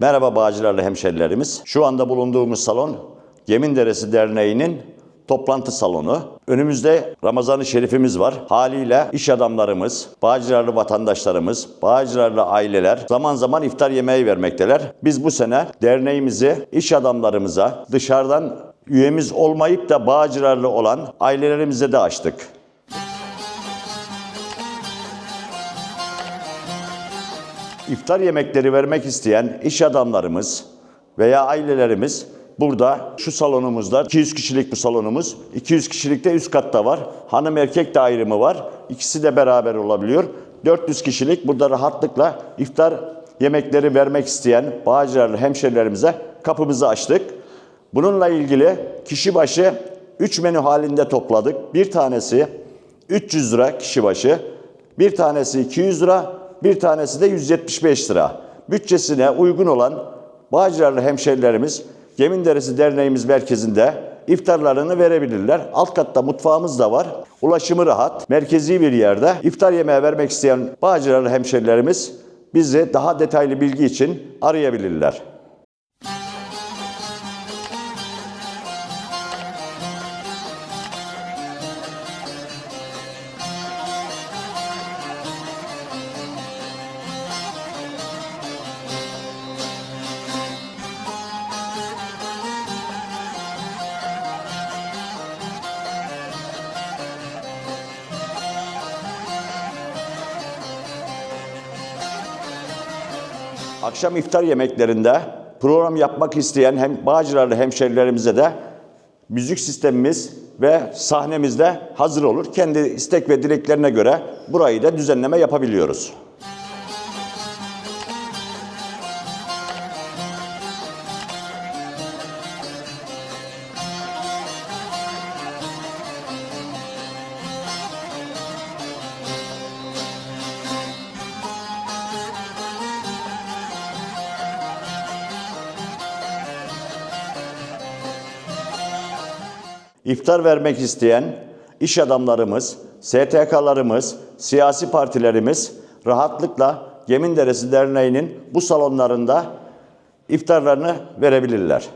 Merhaba Bağcılarlı hemşerilerimiz. Şu anda bulunduğumuz salon Yeminderesi Derneği'nin toplantı salonu. Önümüzde Ramazan-ı Şerifimiz var. Haliyle iş adamlarımız, Bağcılarlı vatandaşlarımız, Bağcılarlı aileler zaman zaman iftar yemeği vermekteler. Biz bu sene derneğimizi iş adamlarımıza dışarıdan üyemiz olmayıp da Bağcılarlı olan ailelerimize de açtık. İftar yemekleri vermek isteyen iş adamlarımız veya ailelerimiz burada şu salonumuzda 200 kişilik bu salonumuz. 200 kişilik de üst katta var. Hanım erkek de ayrımı var. İkisi de beraber olabiliyor. 400 kişilik burada rahatlıkla iftar yemekleri vermek isteyen Bağcılarlı hemşerilerimize kapımızı açtık. Bununla ilgili kişi başı 3 menü halinde topladık. Bir tanesi 300 lira kişi başı, bir tanesi 200 lira, bir tanesi de 175 lira. Bütçesine uygun olan Bağcılarlı hemşerilerimiz Yeminderesi Derneğimiz merkezinde iftarlarını verebilirler. Alt katta mutfağımız da var. Ulaşımı rahat. Merkezi bir yerde iftar yemeği vermek isteyen Bağcılarlı hemşerilerimiz bizi daha detaylı bilgi için arayabilirler. Akşam iftar yemeklerinde program yapmak isteyen hem Bağcılarlı hemşerilerimize de müzik sistemimiz ve sahnemizde hazır olur. Kendi istek ve dileklerine göre burayı da düzenleme yapabiliyoruz. İftar vermek isteyen iş adamlarımız, STK'larımız, siyasi partilerimiz rahatlıkla Yeminderesi Derneği'nin bu salonlarında iftarlarını verebilirler.